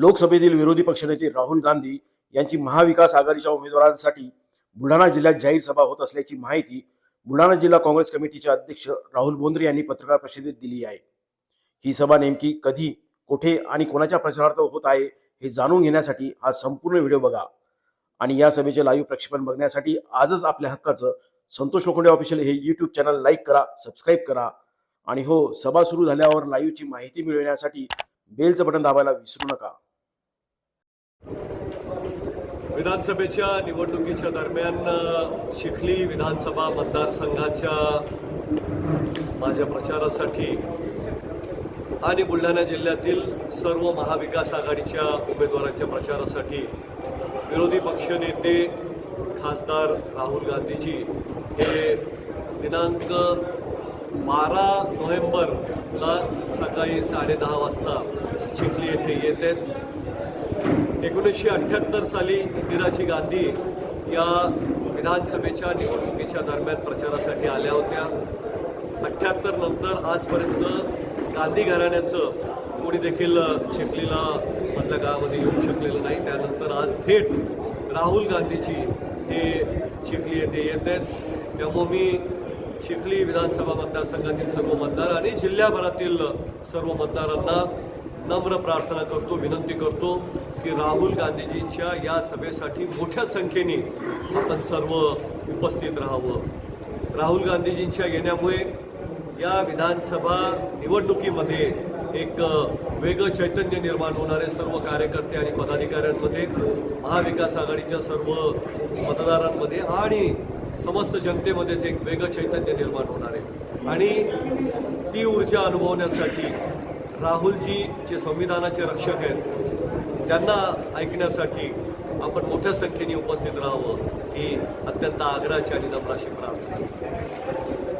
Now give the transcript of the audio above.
लोकसभेतील विरोधी पक्षनेते राहुल गांधी यांची महाविकास आघाडीच्या उमेदवारांसाठी बुलढाणा जिल्ह्यात जाहीर सभा होत असल्याची माहिती बुलढाणा जिल्हा काँग्रेस कमिटीचे अध्यक्ष राहुल बोंद्रे यांनी पत्रकार परिषदेत दिली आहे. ही सभा नेमकी कधी कुठे आणि कोणाच्या प्रचारार्थ होत आहे हे जाणून घेण्यासाठी हा संपूर्ण व्हिडिओ बघा. आणि या सभेचे लाईव्ह प्रक्षेपण बघण्यासाठी आजच आपल्या हक्काचं संतोष लोखंडे ऑफिशियल हे यूट्यूब चॅनल लाईक करा सबस्क्राईब करा. आणि हो सभा सुरू झाल्यावर लाईव्हची माहिती मिळवण्यासाठी बेलचं बटन दाबायला विसरू नका. विधानसभेच्या निवडणुकीच्या दरम्यान चिखली विधानसभा मतदारसंघाच्या माझ्या प्रचारासाठी आणि बुलढाणा जिल्ह्यातील सर्व महाविकास आघाडीच्या उमेदवारांच्या प्रचारासाठी विरोधी पक्षनेते खासदार राहुल गांधीजी हे दिनांक बारा नोव्हेंबरला सकाळी साडेदहा वाजता चिखली येथे येत आहेत. एकोणीसशे अठ्ठ्याहत्तर साली इंदिराजी गांधी या विधानसभेच्या निवडणुकीच्या दरम्यान प्रचारासाठी आल्या होत्या. अठ्ठ्याहत्तर नंतर आजपर्यंत गांधी घराण्याचं कोणी देखील चिखलीला मधल्या गावामध्ये येऊ शकलेलं नाही. त्यानंतर आज थेट राहुल गांधीजी हे चिखली येथे येत आहेत. त्यामुळे मी चिखली विधानसभा मतदारसंघातील सर्व मतदार आणि जिल्ह्याभरातील सर्व मतदारांना नम्र प्रार्थना करतो विनंती करतो की राहुल गांधीजींच्या या सभेसाठी मोठ्या संख्येने आपण सर्व उपस्थित राहावं. राहुल गांधीजींच्या येण्यामुळे या विधानसभा निवडणुकीमध्ये एक वेगळं चैतन्य निर्माण होणारे सर्व कार्यकर्ते आणि पदाधिकाऱ्यांमध्ये महाविकास आघाडीच्या सर्व मतदारांमध्ये आणि समस्त जनतेमध्येच एक वेगळं चैतन्य निर्माण होणार आहे. आणि ती ऊर्जा अनुभवण्यासाठी राहुलजी जे संविधानाचे रक्षक आहेत त्यांना ऐकण्यासाठी आपण मोठ्या संख्येने उपस्थित राहावं ही अत्यंत आग्रहाची आणि नम्राशी प्रार्थना